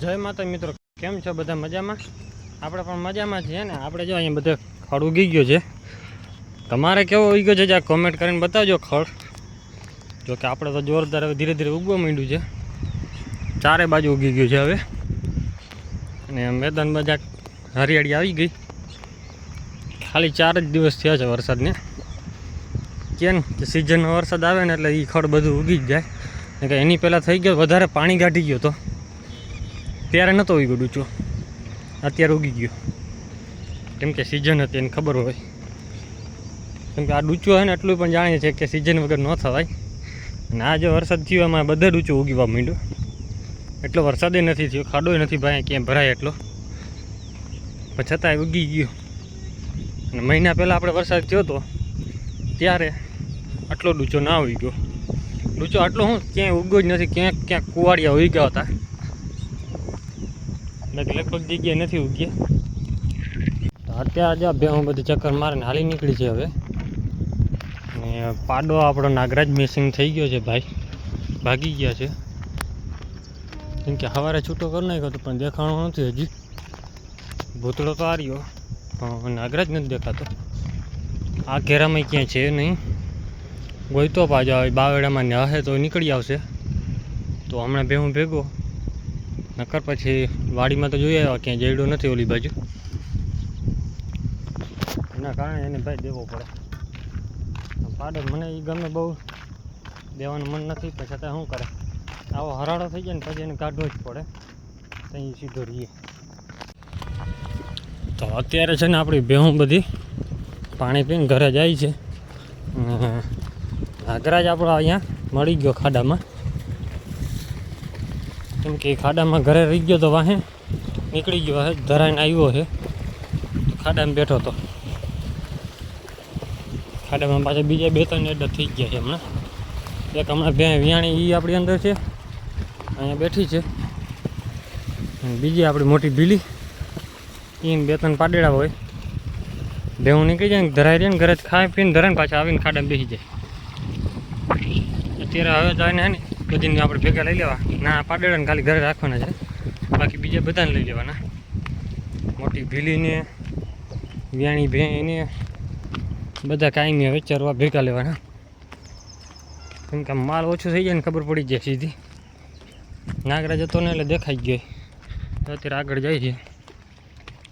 જય માતા મિત્રો, કેમ છો બધા મજામાં? આપણે પણ મજામાં છીએ ને, આપણે જો અહીંયા બધે ખડ ઉગી ગયો છે. તમારે કેવો ઉગી ગયો છે જ્યાં કોમેન્ટ કરીને બતાવજો ખડ. જો કે આપણે તો જોરદાર હવે ધીરે ધીરે ઉગવા માંડ્યું છે. ચારે બાજુ ઉગી ગયું છે હવે. અને મેદાન બધા હરિયાળી આવી ગઈ. ખાલી ચાર જ દિવસ થયા છે વરસાદને. કેમ કે સિઝનનો વરસાદ આવે ને એટલે એ ખડ બધું ઉગી જ જાય. કે એની પહેલાં થઈ ગયો, વધારે પાણી કાઢી ગયો તો. ત્યારે નહોતો ઉગ્યો ડૂચો. અત્યારે ઉગી ગયો. કેમ કે સિઝન હતી એને ખબર હોય. કેમ કે આ ડૂચો હોય ને એટલું પણ જાણીએ છીએ કે સિઝન વગર ન થવાય. અને આ જે વરસાદ થયો એમાં બધા ડૂચો ઉગીવા માંડ્યો. એટલો વરસાદે નથી થયો, ખાડોય નથી ભાઈ, ક્યાંય ભરાય એટલો. પણ છતાંય ઉગી ગયો. અને મહિના પહેલાં આપણે વરસાદ થયો હતો ત્યારે આટલો ડૂચો ના ઉગ્યો. ગયો ડૂચો આટલો હું ક્યાંય ઉગ્યો જ નથી, ક્યાંક ક્યાંક કુવાડિયા ઉગ્યા હતા. બાકી લગભગ જગ્યાએ નથી ઉગ્યા. તો અત્યારે આજે બે હું બધું ચક્કર મારીને હાલી નીકળી છે હવે. અને પાડો આપણો નાગરાજ મિસિંગ થઈ ગયો છે ભાઈ. ભાગી ગયા છે. કેમ કે સવારે છૂટો કરી નાખ્યો હતો, પણ દેખાણો નથી હજી. ભૂતળો તો હાર્યો, પણ નાગરાજ નથી દેખાતો. આ ઘેરામાં ક્યાંય છે નહીં. ગોઈતો પાછો આવે બાવેડામાં ને હશે તો નીકળી આવશે. તો હમણાં બે હું ભેગો. નકર પછી વાડીમાં તો જોઈએ ક્યાંય જઈડો નથી ઓલી બાજુ. એના કારણે એને ભાઈ દેવો પડે. પાડે મને એ ગમે બહુ. દેવાનું મન નથી પછી છતાં શું કરે? આવો હરાળો થઈ જાય ને પછી એને કાઢવો જ પડે. ત્યાં સીધો રહીએ. તો અત્યારે છે ને આપણી ભેહું બધી પાણી પીને ઘરે જાય છે. નાગરાજ આપણો અહીંયા મળી ગયો ખાડામાં. કેમ કે ખાડામાં ઘરે રહી ગયો તો વાહે નીકળી ગયો હે, ધરાઈને આવ્યો છે ખાડામાં બેઠો હતો ખાડામાં પાછા બીજા બે ત્રણ એડા થઈ ગયા છે હમણાં. એક હમણાં બે વિયાણી એ આપણી અંદર છે, અહીંયા બેઠી છે. બીજી આપણી મોટી ભીલી એમ બે ત્રણ પાડેડા હોય. ભેહું નીકળી જાય ને ધરાઈ જાય ને ઘરે ખાઈ પીને ધરાઈને પાછા આવીને ખાડામાં બેસી જાય. અત્યારે હવે જાય ને બધીને આપણે ભેગા લઈ લેવા. ના, પાડેડાને ખાલી ઘરે રાખવાના છે. બાકી બીજા બધાને લઈ લેવાના. મોટી ભીલીને વ્યાણી ભેને બધા કાયમી હવે ભેગા લેવાના. કેમ કે માલ ઓછો થઈ જાય ને ખબર પડી જાય સીધી. નાગરા જતો ને એટલે દેખાઈ ગયો. અત્યારે આગળ જાય છે.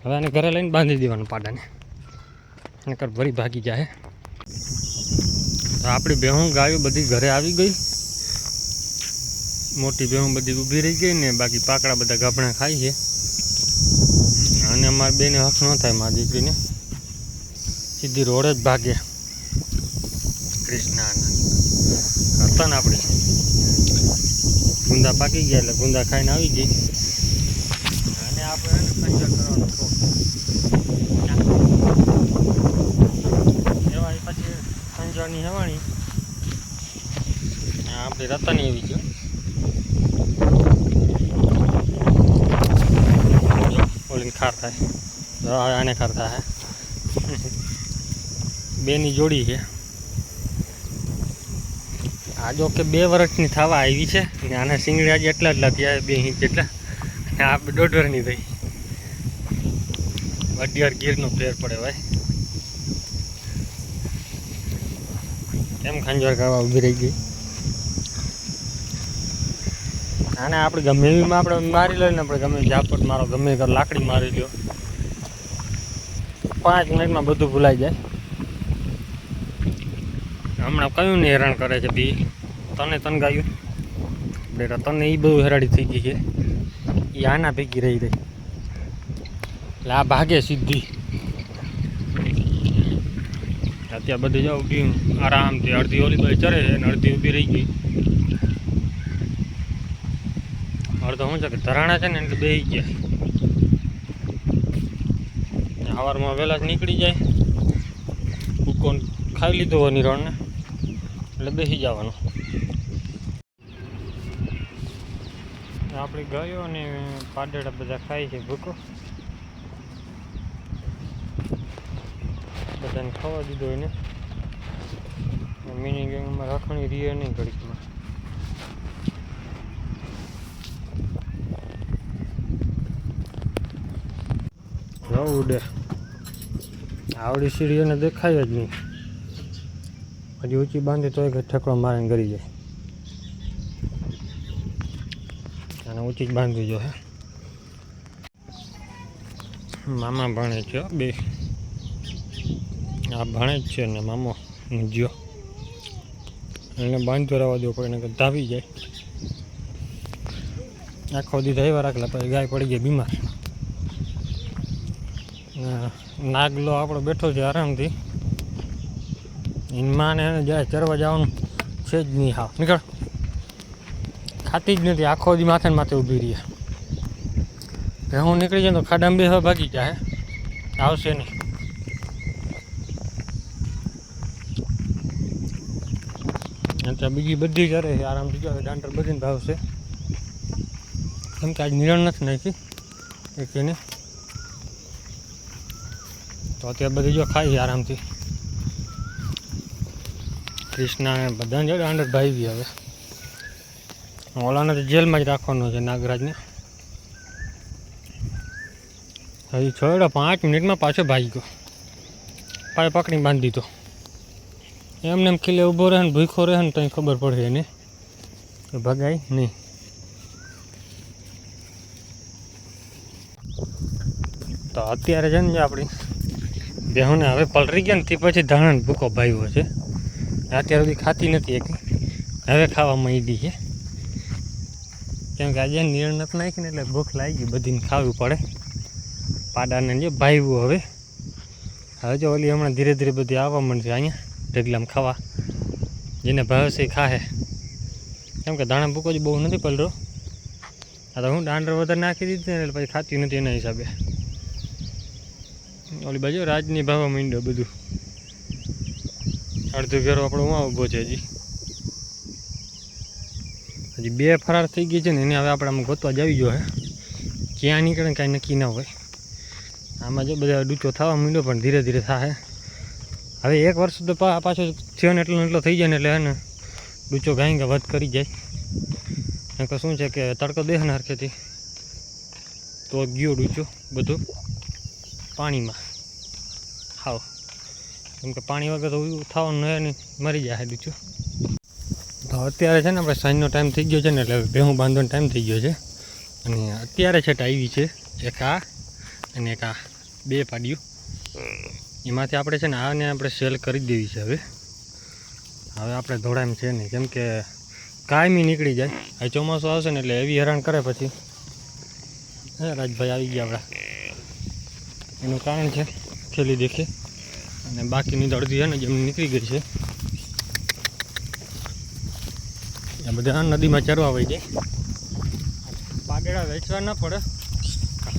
હવે આને ઘરે લઈને બાંધી દેવાનું પાડાને. નકર ભરી ભાગી જાય. તો આપણી બેહું ગાયું બધી ઘરે આવી ગઈ. મોટી ભેહું બધી ઊભી રહી ગઈ ને બાકી પાકડા બધા ગાભણા ખાય છે. અને અમારે બેને હક ન થાય મારી દીકરીને. સીધી રોડ જ ભાગે. કૃષ્ણાના. હતા ને આપણે. ગુંદા પાકી ગયા એટલે ગુંદા ખાઈને આવી ગઈ. અને આપણે પંચર કરવાનો શોખ. પછી સંજવાની હેવાણી. આપણી રતની એવી છે. ઓલીને ખાર થાય તો હવે આને ખાર હે. બેની જોડી છે. આ જો કે બે વર્ષની થવા આવી છે. ને આના સિંગડી એટલા જ લાગ્યા બે ઇંચ એટલા અને આ દોઢ વર્ષની થઈ. ગીરનો ફેર પડે ભાઈ. કેમ ખંજર કરવા ઊભી રહી ગઈ? આને આપણે ગમે એવીમાં આપણે મારી લઈને આપણે ગમે ઝાપટ મારો, ગમે કર લાકડી મારી લ્યો. પાંચ મિનિટમાં બધું ભૂલાઈ જાય. હમણાં કયું ને હેરાન કરે છે બી? તને તન ગાયું બેટા, તને એ બધું હેરાડી થઈ ગઈ છે. એ આના ભેગી રહી રહી. એટલે આ ભાગે સીધી. અત્યારે બધું જાઉં, ગયું. આરામથી અડધી ઓલી ભાઈ ચરે છે અને અડધી ઊભી રહી ગઈ. અડધો શું છે કે ધરાણા છે ને એટલે બે ગયા. સવારમાં વહેલા જ નીકળી જાય. ભૂકો ખાઈ લીધો હોય નિરણને, એટલે બેસી જવાનું. આપણે ગયો અને પાડેડા બધા ખાય છે ભૂકો. બધાને ખાવા દીધો એને. મિની ગેંગમાં રાખણી રીએ નહીં ઘડીકમાં. જો ઉડે. આવડી સીડીઓને દેખાય જ નહીં. હજી ઊંચી બાંધી તો એક ઠેકડો મારીને ગરી જાય. અને ઊંચી જ બાંધવી જો હે મામા ભણે છે બે. આ ભણે જ છે ને મામો જ્યો. એને બાંધતો રહેવા દેવો પડે એને ધાવી જાય. આખો દી ધૈવા રાખલા પછી ગાય પડી ગઈ બીમાર. નાગલો આપણો બેઠો છે આરામથી. એની માને એને જાય ચરવા જવાનું છે જ નહીં હા નીકળ. ખાતી જ નથી, આખો દી માથે માથે ઊભી રહી છે. હું નીકળી જાય તો ખાડામાં બે ભાગી જાય આવશે નહીં. અત્યારે બીજી બધી કરે છે આરામથી જો દાંટર બધીને ભાવશે. કેમ કે આજ નિરણ નથી નાખી. એક એને તો અત્યારે બધી જો ખાઈ આરામથી. કૃષ્ણા બધાને જો અંડર ભાઈ હવે. ઓલાને તો જેલમાં જ રાખવાનો છે નાગરાજને. હજી છોડો પાંચ મિનિટમાં પાછો ભાગી ગયો. પાય પકડી બાંધી દીધો. એમને એમ ખીલે ઊભો રહે ને ભૂખો રહે ને ત્યાં ખબર પડે એને. ભગાય નહીં. તો અત્યારે છે ને આપણી બેહોને હવે પલરી ગયા ને તે પછી ધાણા ભૂકો ભાવ્યો છે. અત્યાર સુધી ખાતી નથી એક. હવે ખાવા માંડી છે. કેમ કે આજે નિર્ણ નથી નાખીને એટલે ભૂખ લાગી ગઈ બધીને ખાવું પડે. પાડાને જે ભાવ્યું હવે. હવે જો ઓલી હમણાં ધીરે ધીરે બધી આવવા માંડશે અહીંયા ઢગલામાં ખાવા. જેને ભાવે છે ખાહે. કેમ કે દાણા ભૂકો જ બહુ નથી પલરો આ તો હું દાંડર વધારે નાખી દીધી ને એટલે પછી ખાતી નથી એના હિસાબે. ઓલી બાજુ રાજની ભાવવા માંડ્યો બધું. અડધો ઘેરો આપણો ઉમાં ઊભો છે હજી. હજી બે ફરાર થઈ ગઈ છે ને, એને હવે આપણે આમ ગોતવા જાવી જોઈએ ક્યાં નીકળે કાંઈ નક્કી ના હોય. આમાં જો બધા ડૂચો થવા માંડ્યો પણ ધીરે ધીરે થાય હવે એક વર્ષ તો પાછો થયો ને એટલો એટલો થઈ જાય ને એટલે એને ડૂચો ગાઈ વધ કરી જાય. શું છે કે તડકો દે ને હરખેથી. તો ગયો ડૂચો બધું. પાણીમાં. હાવ કેમ કે પાણી વગર તો થવાનું નહીં. મરી જાય ડૂચો તો અત્યારે છે ને આપણે સાંજનો ટાઈમ થઈ ગયો છે ને એટલે ભેહું બાંધવાનો ટાઈમ થઈ ગયો છે. અને અત્યારે છે આવી છે એક આ અને એક આ બે પાડ્યું એમાંથી આપણે છે ને આને આપણે સેલ કરી દેવી છે હવે. હવે આપણે ધોળામ છે નહીં. કેમ કે કાયમી નીકળી જાય. આ ચોમાસું આવશે ને એટલે એવી હેરાન કરે પછી. હે, રાજભાઈ, આવી ગયા આપણા. એનું કારણ છે ખેલી દેખે. અને બાકીની તો અડધી છે ને જેમ નીકળી ગઈ છે. એ બધા નદીમાં ચરવા હોય જાય. પાગેડા વેચવા ના પડે.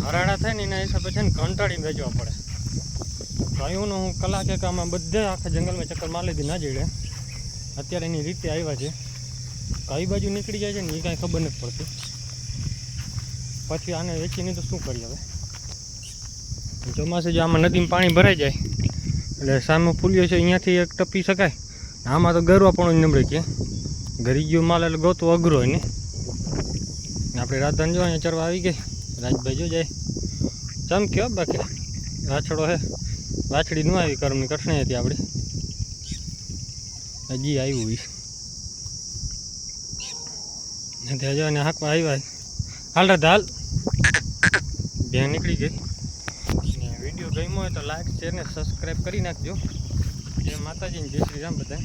હરાડા થાય ને એના હિસાબે છે ને કંટાળીને વેચવા પડે. ગાયોનો હું કલાકે એક આમાં બધે આખા જંગલમાં ચક્કર મારી લીધી, ના જડે. અત્યારે એની રીતે આવ્યા છે. કઈ બાજુ નીકળી જાય છે ને એ કાંઈ ખબર નથી પડતી. પછી આને વેચીને તો શું કરીએ હવે? ચોમાસે જો આમાં નદીમાં પાણી ભરાઈ જાય, એટલે સામે ફૂલ્યો છે, અહીંયાથી એક ટપી શકાય. આમાં તો ગરવા પણ નમળે કે ઘરી ગયો માલ, એટલે ગોતો અઘરો હોય ને આપણે રાધાન જો અહીંયા ચરવા આવી ગઈ. રાજભાઈ જો જાય. ચમક્યો બાકી? વાછડો હે. વાછડી ન આવી, કરમની કઠણી હતી આપણી. હજી આવ્યું ઈ હજુ અને હાંકવા આવ્યા. હાલ રાધા, હાલ. બે નીકળી ગઈ. ગમ્યો હોય તો લાઈક શેર ને સબસ્ક્રાઈબ કરી નાખજો. જય માતાજી ને જય શ્રી રામ બધા